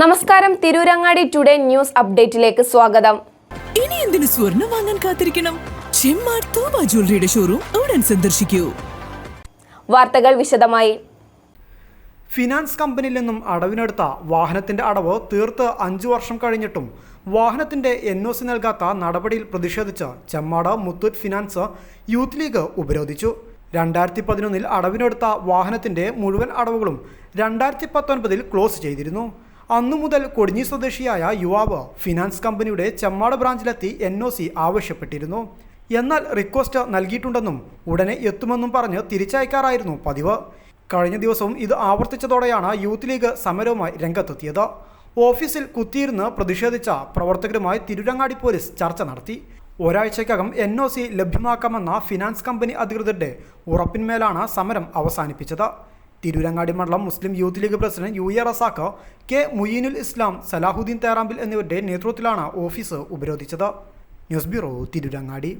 നമസ്കാരം. Tirurangadi today news അപ്ഡേറ്റിലേക്ക് സ്വാഗതം. ഇനി എന്തിനു സ്വർണം വാങ്ങാൻ കാത്തിരിക്കണം? ചെമ്മാർ തൂബ ജ്വല്ലറിയുടെ ഷോറൂം ഉടൻ സന്ദർശിക്കൂ. വാർത്തകൾ വിശദമായി. ഫിനാൻസ് കമ്പനിയിൽ നിന്നും അടവിനെടുത്ത വാഹനത്തിന്റെ അടവ് തീർത്ത് അഞ്ചു വർഷം കഴിഞ്ഞിട്ടും വാഹനത്തിന്റെ എൻ ഒ സി നൽകാത്ത നടപടിയിൽ പ്രതിഷേധിച്ച് Chemmad Muthoot finance youth league ഉപരോധിച്ചു. രണ്ടായിരത്തി പതിനൊന്നിൽ അടവിനെടുത്ത വാഹനത്തിന്റെ മുഴുവൻ അടവുകളും രണ്ടായിരത്തി പത്തൊൻപതിൽ ക്ലോസ് ചെയ്തിരുന്നു. അന്നു മുതൽ കൊടിഞ്ഞി സ്വദേശിയായ യുവാവ് ഫിനാൻസ് കമ്പനിയുടെ ചെമ്മാട് ബ്രാഞ്ചിലെത്തി എൻ ഒ സി ആവശ്യപ്പെട്ടിരുന്നു. എന്നാൽ റിക്വസ്റ്റ് നൽകിയിട്ടുണ്ടെന്നും ഉടനെ എത്തുമെന്നും പറഞ്ഞ് തിരിച്ചയക്കാറായിരുന്നു പതിവ്. കഴിഞ്ഞ ദിവസവും ഇത് ആവർത്തിച്ചതോടെയാണ് യൂത്ത് ലീഗ് സമരവുമായി രംഗത്തെത്തിയത്. ഓഫീസിൽ കുത്തിയിരുന്ന് പ്രതിഷേധിച്ച പ്രവർത്തകരുമായി തിരുരങ്ങാടി പോലീസ് ചർച്ച നടത്തി. ഒരാഴ്ചയ്ക്കകം എൻ ഒ സി ലഭ്യമാക്കാമെന്ന ഫിനാൻസ് കമ്പനി അധികൃതരുടെ ഉറപ്പിന്മേലാണ് സമരം അവസാനിപ്പിച്ചത്. തിരൂരങ്ങാടി മണ്ഡലം Muslim youth league president U A Razak K Muyeenul Islam Salahuddin Therambil എന്നിവരുടെ നേതൃത്വത്തിലാണ് ഓഫീസ് ഉപരോധിച്ചത്. News bureau Tirurangadi.